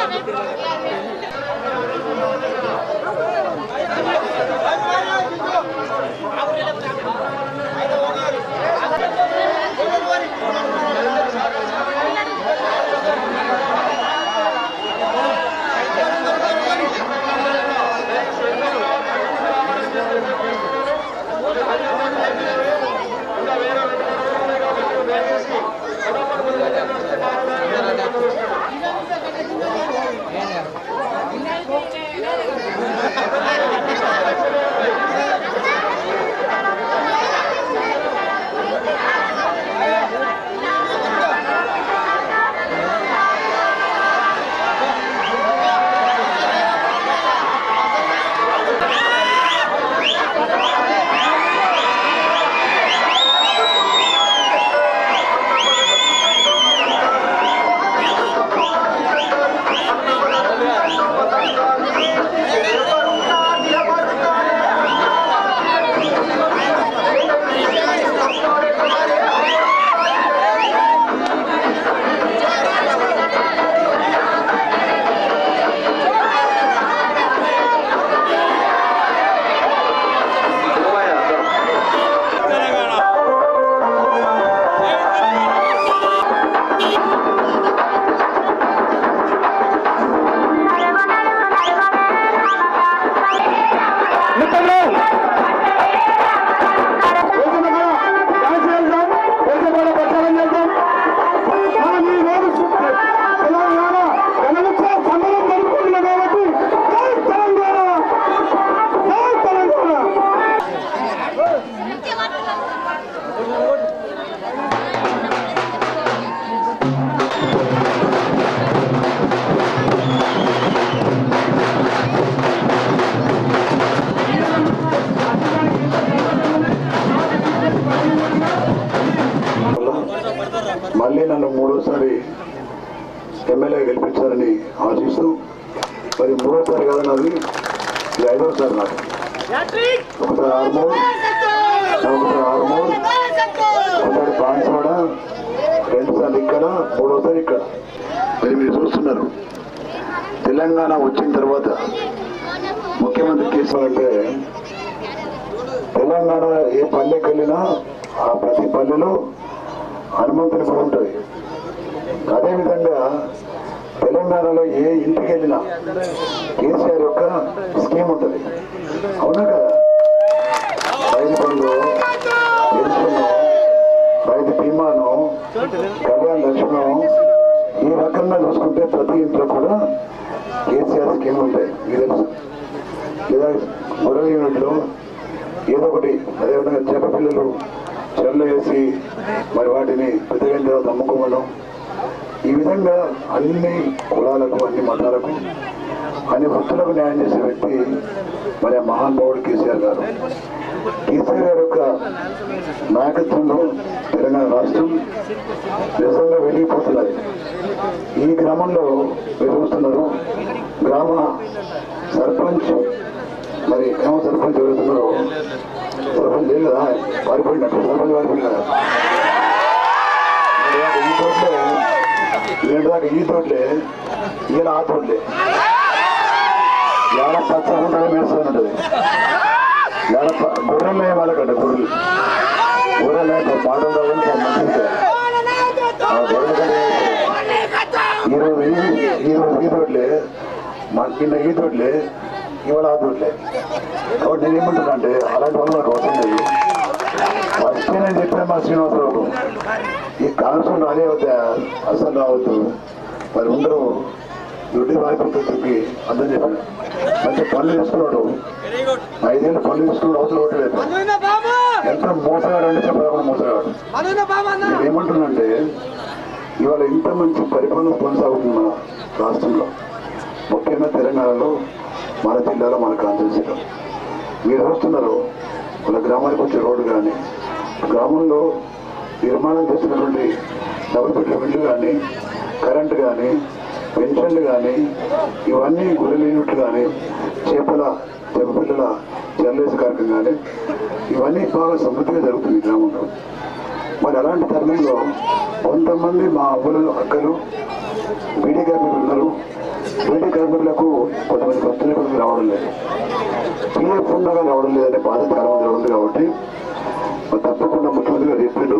మళ్ళీ మూడోసారి కాదు నాది. ఇది ఐదోసారి నాకు ఒకసారి ఆర్మూర్. ఒకసారి ఆర్మూర్. ఒకసారి బాన్స్వాడ. రెండుసార్లు ఇక్కడ మూడోసారి ఇక్కడ. మరి మీరు చూస్తున్నారు. తెలంగాణ వచ్చిన తర్వాత ముఖ్యమంత్రి కేసీఆర్ అంటే తెలంగాణ ఏ పల్లెకి వెళ్ళినా ఆ ప్రతి పల్లెలో హనుమంతుని గుడి ఉంటుంది. అదేవిధంగా తెలంగాణలో ఏ ఇంటికి వెళ్ళినా కేసీఆర్ యొక్క స్కీమ్ ఉంటుంది. అవునా కదా? రైతు బంధు రైతు బీమాను కళ్యాణ లక్ష్మణం ఈ రకంగా చూసుకుంటే ప్రతి ఇంట్లో కూడా కేసీఆర్ స్కీమ్ ఉంటాయి. మీకు తెలుసు. లేదా గొడవ యూనిట్లు ఏదో ఒకటి అదేవిధంగా చేప పిల్లలు చెరలు వేసి మరి వాటిని పెద్దగైన తర్వాత అమ్ముకోవడం ఈ విధంగా అన్ని కులాలకు అన్ని మతాలకు అన్ని వృత్తులకు న్యాయం చేసే వ్యక్తి మరి ఆ మహానుభావుడు కేసీఆర్ గారు. కేసీఆర్ గారి యొక్క నాయకత్వంలో తెలంగాణ రాష్ట్రం నిజంగా వెళ్ళిపోతున్నది ఈ గ్రామంలో మీరు చూస్తున్నారు గ్రామ సర్పంచ్ మరి గ్రామ సర్పంచ్ ఎవరుతున్నారో సర్పంచ్ లేదు కదా పారిపోయినట్టు సర్పంచ్ పారిపోయినారు నేను ఈ తోటలే ఈయన ఆ తోటలే ఏడ పచ్చ ఉంటుంది మేస్తుంది ఉంటుంది ఏడ గుర్రెలు వాళ్ళకంట గొర్రెలు. గొర్రెలు పాటలు రావాలి ఆ గొర్రెలు ఈరోజు ఈరోజు ఈ తోటలే మా కింద ఈ తోటలే ఇవాళ ఆ తోటలే కాబట్టి నేను ఏమంటున్నా అంటే అలాంటి వాళ్ళు నాకు అవసరం లేదు. ఫస్ట్ నేను చెప్పాను మా శ్రీనివాసరావు. ఈ కాన్సల్ రాలే వద్దా అసలు రావద్దు. మరి ఉండరు దుడ్డి వాయిపోతుంది చెప్పి అందరూ చెప్పాను మంచి పనులు చేస్తున్నాడు. ఐదేళ్ళు పనులు చేస్తున్నాడు అవసరం ఒకటి ఎంత మోసగాడు అంటే మోసగాడు. నేను ఏమంటున్నానంటే ఇవాళ ఇంత మంచి పరిపాలన కొనసాగుతున్న రాష్ట్రంలో. ముఖ్యంగా తెలంగాణలో మన జిల్లాలో మన కాన్స్టిట్యూన్సీలో మీరు చూస్తున్నారు మన గ్రామానికి వచ్చే రోడ్డు కానీ గ్రామంలో నిర్మాణం చేసినటువంటి డబుల్ బెడ్రూమ్ ఇల్లు కానీ కరెంటు కానీ పెన్షన్లు కానీ ఇవన్నీ గొర్రెల యూనిట్లు కానీ చేపల చేపపిల్లల జర్నలిస్ట్ కార్యక్రమం కానీ ఇవన్నీ బాగా సమృద్ధిగా జరుగుతుంది గ్రామంలో. మరి అలాంటి తరుణంలో కొంతమంది మా అవ్వలు అక్కలు బీడీ కార్మికులు ఉన్నారు. రైతులకు కొంతమంది భక్తులు రావడం లేదు. పిఎఫ్ ఉండగా రావడం లేదనే బాధ చాలా మంది ఉంది కాబట్టి మరి తప్పకుండా ముఖ్యమంత్రి గారు చెప్పిండు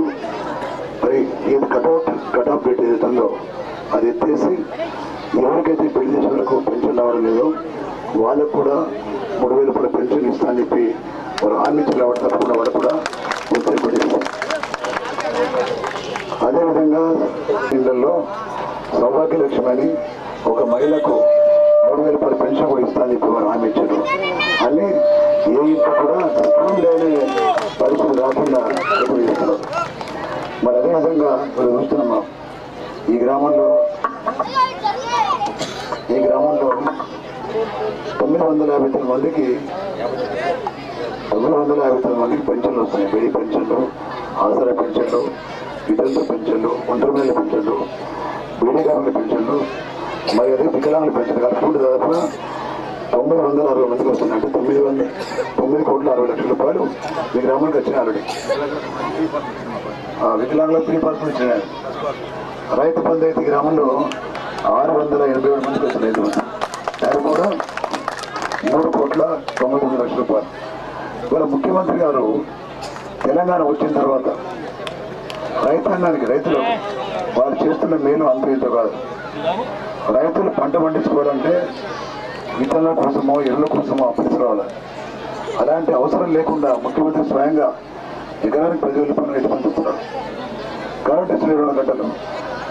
మరి ఏది కటౌట్ కటౌట్ డేట్ ఏదైతే అది ఎత్తేసి ఎవరికైతే పెళ్ళి చేసే వరకు పెన్షన్ రావడం లేదో వాళ్ళకు కూడా మూడు వేలు కూడా పెన్షన్ ఇస్తా అని చెప్పి వారు హామీ రావడం తప్పకుండా వాళ్ళు కూడా ఉత్తరప్రదేశ్ అదేవిధంగా ఇళ్ళలో సౌభాగ్య లక్ష్యమని ఒక మహిళకు మూడు వేల రూపాయలు పెన్షన్ కూడా ఇస్తానని చెప్పి వారు హామీ ఇచ్చారు. మళ్ళీ ఏ ఇంత కూడా లేని పరిస్థితి రాకుండా ఎప్పుడు చేస్తున్నారు. మరి అదేవిధంగా మనం చూస్తున్నాం ఈ గ్రామంలో ఈ గ్రామంలో తొమ్మిది వందల యాభై తొమ్మిది మందికి తొమ్మిది వందల యాభై తొమ్మిది మందికి పెన్షన్లు వస్తున్నాయి. బేడీ పెన్షన్లు ఆసరా పెన్షన్లు వితంతు పెన్షన్లు ఒంటరి మహిళల పెన్షన్లు కార్మిక పెన్షన్లు మరి అదే వికలాంగుల పెన్షన్ కలుపుకుంటే దాదాపుగా తొంభై వందల అరవై మందికి వస్తుందంటే తొమ్మిది వందల తొమ్మిది కోట్ల అరవై లక్షల రూపాయలు మీ గ్రామానికి వచ్చినాయి ఆల్రెడీ ఆ వికలాంగుల ప్రీ పాస్పోర్ట్ ఇచ్చినాయి రైతు పంచాయతీ గ్రామంలో ఆరు వందల ఎనభై ఏడు మందికి వస్తున్నాయి రైతు దాని కూడా మూడు కోట్ల తొంభై తొమ్మిది లక్షల రూపాయలు. ఇవాళ ముఖ్యమంత్రి గారు తెలంగాణ వచ్చిన తర్వాత రైతాంగానికి రైతులు వాళ్ళు చేస్తున్న మేలు అంత కాదు. రైతులు పంట పండించుకోవాలంటే విత్తనాల కోసమో ఎరువుల కోసమో అప్పించుకోవాలి రావాలి. అలాంటి అవసరం లేకుండా ముఖ్యమంత్రి స్వయంగా ఎకరానికి ప్రజలు రూపాయలు రైతు పంపిస్తున్నాడు కరెంట్ ఇచ్చిన ఇరవై గంటలు.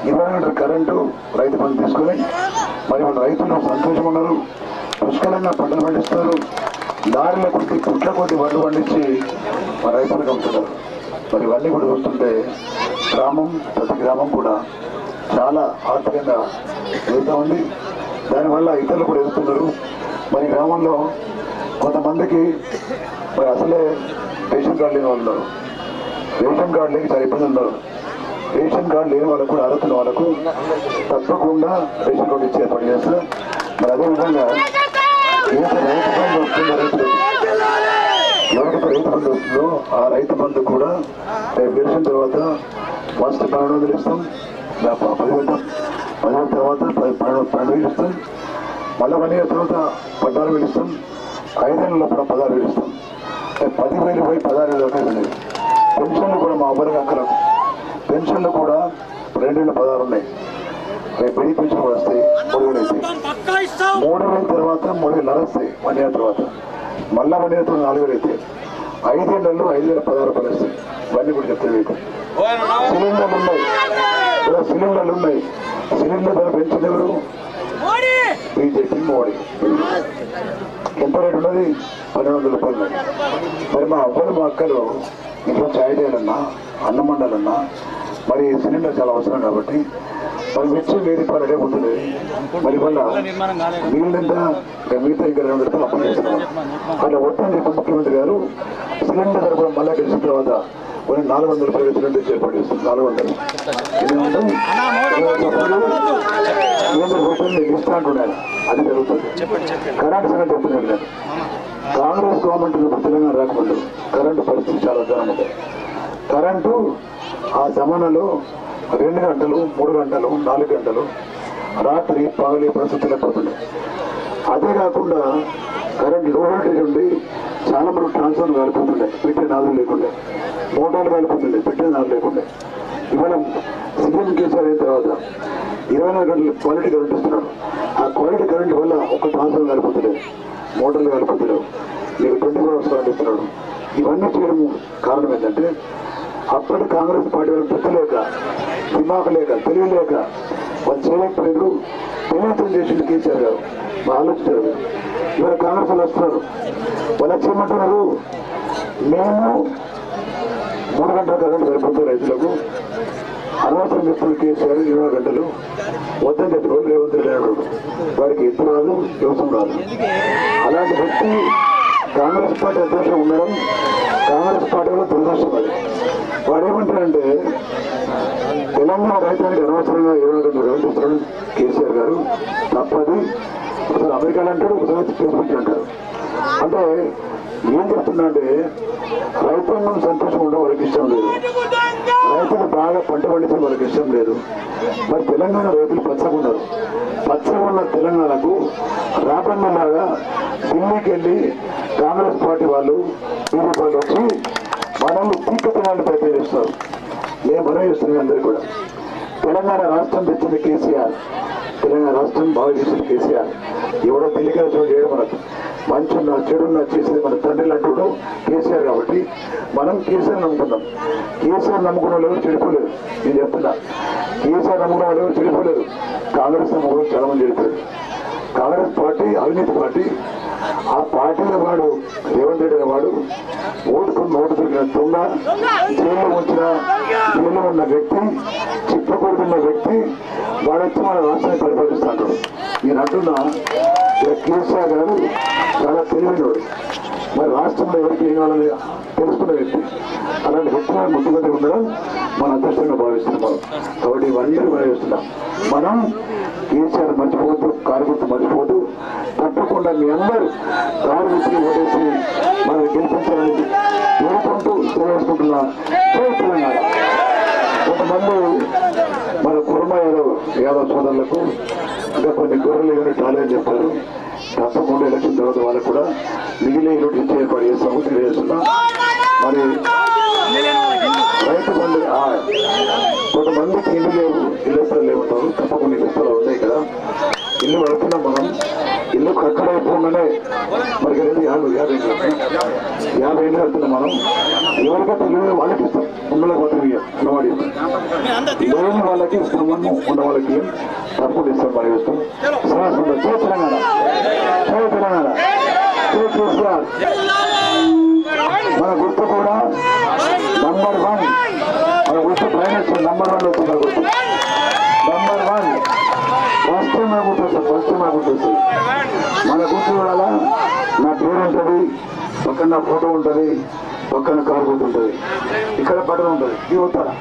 ఇరవై గంటల కరెంటు రైతు పనులు తీసుకొని మరి మన రైతులు సంతోషం ఉన్నారు. పుష్కలంగా పంటలు పండిస్తారు దారిలో కొద్ది కుట్ల కొద్ది వడ్లు పండించి మన రైతులకు అమ్ముతున్నారు. మరి ఇవన్నీ కూడా చూస్తుంటే గ్రామం ప్రతి గ్రామం కూడా చాలా ఆర్థికంగా ఎదుగుతూ ఉంది. దానివల్ల ఇతరులు కూడా వెళ్తున్నారు. మరి గ్రామంలో కొంతమందికి మరి అసలే రేషన్ కార్డు లేని వాళ్ళు రేషన్ కార్డు లేక చాలా ఇబ్బంది ఉన్నారు. రేషన్ కార్డు లేని వాళ్ళకు కూడా అర్హత వాళ్ళకు తప్పకుండా రేషన్ కార్డు ఇచ్చే ఏర్పాటు చేస్తారు. మరి అదేవిధంగా ఏదైతే రైతు బంధు వస్తుందో రైతులు ఎవరికైతే రైతు బంధు వస్తుందో ఆ రైతు బంధు కూడా రేపు గెలిచిన తర్వాత ఫస్ట్ పన్నెండు వందలు ఇస్తాం. పది వెళ్తాం పదివేలు పదివేల తర్వాత పది- పన్నెండు పన్నెండు వేలు ఇస్తాం మళ్ళీ వన్ ఇయర్ తర్వాత పద్నాలుగు వేలు ఇస్తాం ఐదేళ్ళ లోపల పదహారు వేలు ఇస్తాం పదివేలు పోయి పదహారు వేలు దాకా పెన్షన్లు కూడా మా అబ్బరికి అక్కడ పెన్షన్లు కూడా రెండేళ్ళు పదహారు ఉన్నాయి రేపు పెళ్ళి పెన్షన్ కూడా వస్తాయి మూడు వేలు అయితే మూడు వేల తర్వాత మూడు వేలు నడుస్తాయి వన్ ఇయర్ తర్వాత మళ్ళా వన్ ఇయర్ తర్వాత నాలుగు వేలు అయితే ఐదేళ్ళలో ఐదు వేల పదహారు రూపాయలు వస్తాయి ఇవన్నీ కూడా చెప్తాను మీకు సిలిండర్లు ఉన్నాయి ఇలా సిలిండర్లు ఉన్నాయి. సిలిండర్ ధర పెంచింది ఎవరు బీజేపీ మోడీ. ఎంత రేటు ఉన్నది పన్నెండు వందల రూపాయలు. మరి మా అవ్వలు మా అక్కలు ఇంట్లో చాయ్ చేయాలన్నా అన్నం వండాలన్నా మరి సిలిండర్ చాలా అవసరం కాబట్టి మరి మిర్చి వెయ్యి రూపాయలు అడే పోతుంది మరి వల్ల నీళ్ళంత ఇంకా మిగతా ఇంకా రెండు రూపాయలు అప్పు చేస్తున్నాం అట్లా ఒట్టని చెప్పి ముఖ్యమంత్రి గారు. సిలిండర్ ధర కూడా మళ్ళా గెలిచిన తర్వాత కొన్ని నాలుగు వందల ఇచ్చి ఏర్పాటు చేస్తుంది నాలుగు వందలు. రూపాయలు ఇస్తా అంటున్నాను. అది జరుగుతుంది. కరెంట్ సంగతి చెప్తున్నాను నేను. కాంగ్రెస్ గవర్నమెంట్ తెలంగాణ రాకముందు కరెంటు పరిస్థితి చాలా దారుణం. కరెంటు ఆ జమానాలో రెండు గంటలు మూడు గంటలు నాలుగు గంటలు రాత్రి పగలి పరిస్థితులు పోతుంది అదే కాకుండా కరెంట్లో వోల్టేజ్ ఉండి చాలా మంది ట్రాన్స్ఫర్ కాలిపోతుండే పెట్టే నాలుగు లేకుండే మోటార్లు కాలిపోతుండే పెట్టే నాలుగు లేకుండే. ఇవాళ సీఎం కేసీఆర్ అయిన తర్వాత ఇరవై నాలుగు గంటలు క్వాలిటీ కరెంట్ ఇస్తున్నాడు. ఆ క్వాలిటీ కరెంట్ వల్ల ఒక ట్రాన్స్ఫర్ కాలిపోతుంది మోటార్లు కాలిపోతలేవు మీరు ట్వంటీ ఫోర్ అవర్స్ కరెంట్ ఇస్తున్నాడు. ఇవన్నీ చేయడం కారణం ఏంటంటే అప్పటి కాంగ్రెస్ పార్టీ వాళ్ళు గుర్తు లేక దిమాకు లేక తెలివి లేక వాళ్ళు చేయలేకపోయారు తెలివితం చేసింది కేసీఆర్ గారు. ఆలోచించారు ఇవాళ కాంగ్రెస్ వాళ్ళు వస్తున్నారు. వాళ్ళు వచ్చేయమంటున్నారు మేము మూడు గంటల కరెంట్ సరిపోతుంది రైతులకు అనవసరం చెప్తున్న కేసీఆర్ ఇరవై గంటలు వద్దని చెప్పి రోజు రేవంత్ రెడ్డి వారికి ఎత్తు రాదు వ్యవసాయం రాదు. అలాంటి వ్యక్తి కాంగ్రెస్ పార్టీ అధ్యక్షుడు ఉండడం కాంగ్రెస్ పార్టీలో దురదృష్టం అది. వాడు ఏమంటారంటే తెలంగాణ రైతానికి అనవసరంగా ఇరవై గంటలు కరెంట్ ఇస్తున్నాడు కేసీఆర్ గారు. తప్పది. ఒకసారి అమెరికాలో అంటాడు ఒకసారి ఫేస్బుక్ అంటాడు. అంటే ఏం చెప్తున్నా అంటే రైతాంగం సంతోషం ఉండడం వాళ్ళకి ఇష్టం లేదు. రైతులు బాగా పంట పండించడం వాళ్ళకి ఇష్టం లేదు. మరి తెలంగాణ రైతులు పచ్చగా ఉన్నారు. ఉన్న తెలంగాణకు రాబన్నలాగా ఢిల్లీకి వెళ్ళి కాంగ్రెస్ పార్టీ వాళ్ళు బీజేపీ వాళ్ళు వచ్చి మనల్ని తీర్చుకోవడానికి ప్రయత్నం చేస్తారు నేను మనం చేస్తున్నాను అందరూ కూడా. తెలంగాణ రాష్ట్రం తెచ్చింది కేసీఆర్. తెలంగాణ రాష్ట్రం బాగా చేసింది కేసీఆర్. ఎవడో పెళ్ళిగా చోటు చేయడం మనకు. మంచున్న చెడున్న చేసేది మన తండ్రి లాంటి కేసీఆర్ కాబట్టి మనం కేసీఆర్ నమ్ముకున్నాం. కేసీఆర్ నమ్ముకున్న వాళ్ళు ఎవరు చెడిపోలేదు నేను చెప్తున్నా. కేసీఆర్ నమ్ముకున్న వాళ్ళు ఎవరు చెడిపోలేదు కాంగ్రెస్ నమ్ముకున్న చాలా మంది చెడిపోయారు. కాంగ్రెస్ పార్టీ అవినీతి పార్టీ ఆ పార్టీలో వాడు రేవంత్ రెడ్డి వాడు ఓటుకు ఓటు దొరికిన దొంగ జైల్లో ఉంచిన జైల్లో ఉన్న వ్యక్తి చిప్పకూడుతున్న వ్యక్తి వాడు వచ్చి మన రాష్ట్రాన్ని పరిపాలిస్తాడు నేను అంటున్నా కేసీఆర్ గారు చాలా తెలివైనవాడు మరి రాష్ట్రంలో ఎవరికి ఏం కావాలని తెలుసుకున్న వ్యక్తి అలాంటి వ్యక్తి మన ముఖ్యమంత్రి ఉండడం మన అదృష్టంగా భావిస్తున్నాం. కాబట్టి ఇవన్నీ భావిస్తున్నాం మనం కేసీఆర్ మర్చిపోవద్దు కారు మర్చిపోవద్దు. తప్పకుండా మీ అందరూ కారు ఓటేసి మనం గెలిపించాలని కోరుకుంటూ తెలియజేసుకుంటున్నా జై తెలంగాణ. కొంతమంది మన అమ్మాయిలు యాదవ్ సోదరులకు ఇంకా కొన్ని గొర్రెలు యూనిట్ రాలేదని చెప్పారు. తప్పకుండా ఎలక్షన్ తర్వాత వాళ్ళకు కూడా మిగిలిన యూనిట్ ఇచ్చే ఏర్పాటు చేస్తాము తెలియజేస్తున్నా. మరి రైతు బంధు కొంతమందికి ఇల్లు లేవు ఇల్లు స్థలాలు తప్పకుండా ఇల్లు ఉన్నాయి కదా. ఇల్లు కడుతున్నాం మనం. ఇల్లు కట్టడైపోగానే మరి ఇక్కడ యాభై యాభై ఏళ్ళు. యాభై ఏళ్ళు కడుతున్నాం మనం ఎవరికైతే ఇల్లు వాళ్ళకి ఇస్తాం ఉన్న పోతే ఉన్నవాడి లేని వాళ్ళకి ఇస్తామని ఉన్న వాళ్ళకి తప్పకుండా ఇస్తాం మరి ఇస్తాం సరే జై తెలంగాణ జై తెలంగాణ జై కేసీఆర్ మన గుర్తు కూడా నంబర్ వన్ మన గుర్తు పైన నంబర్ వన్ వచ్చింది మన గుర్తు నంబర్ వన్ ఫస్ట్ మన గుర్తు వస్తుంది. ఫస్ట్ మన గుర్తు మన గుర్తు చూడాలా? నా పేరు ఉంటుంది పక్కన నా ఫోటో ఉంటుంది పక్కన కారు గుర్తుంటుంది ఇక్కడ బటన్ ఉంటుంది ఇది అవుతారా